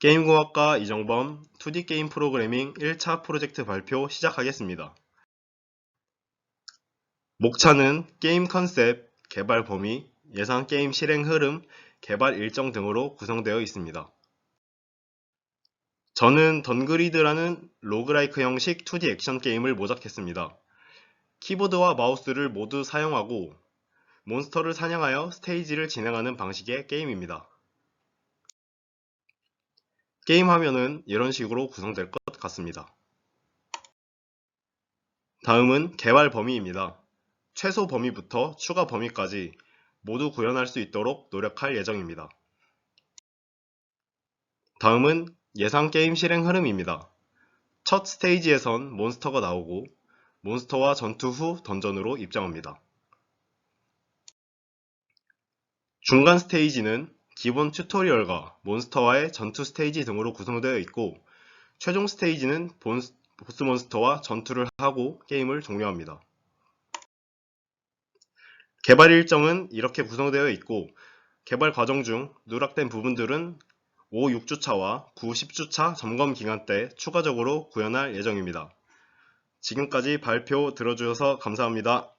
게임공학과 이정범 2D 게임 프로그래밍 1차 프로젝트 발표 시작하겠습니다. 목차는 게임 컨셉, 개발 범위, 예상 게임 실행 흐름, 개발 일정 등으로 구성되어 있습니다. 저는 던그리드라는 로그라이크 형식 2D 액션 게임을 모작했습니다. 키보드와 마우스를 모두 사용하고 몬스터를 사냥하여 스테이지를 진행하는 방식의 게임입니다. 게임 화면은 이런 식으로 구성될 것 같습니다. 다음은 개발 범위입니다. 최소 범위부터 추가 범위까지 모두 구현할 수 있도록 노력할 예정입니다. 다음은 예상 게임 실행 흐름입니다. 첫 스테이지에선 몬스터가 나오고 몬스터와 전투 후 던전으로 입장합니다. 중간 스테이지는 기본 튜토리얼과 몬스터와의 전투 스테이지 등으로 구성되어 있고 최종 스테이지는 보스 몬스터와 전투를 하고 게임을 종료합니다. 개발 일정은 이렇게 구성되어 있고 개발 과정 중 누락된 부분들은 5, 6주차와 9, 10주차 점검 기간 때 추가적으로 구현할 예정입니다. 지금까지 발표 들어주셔서 감사합니다.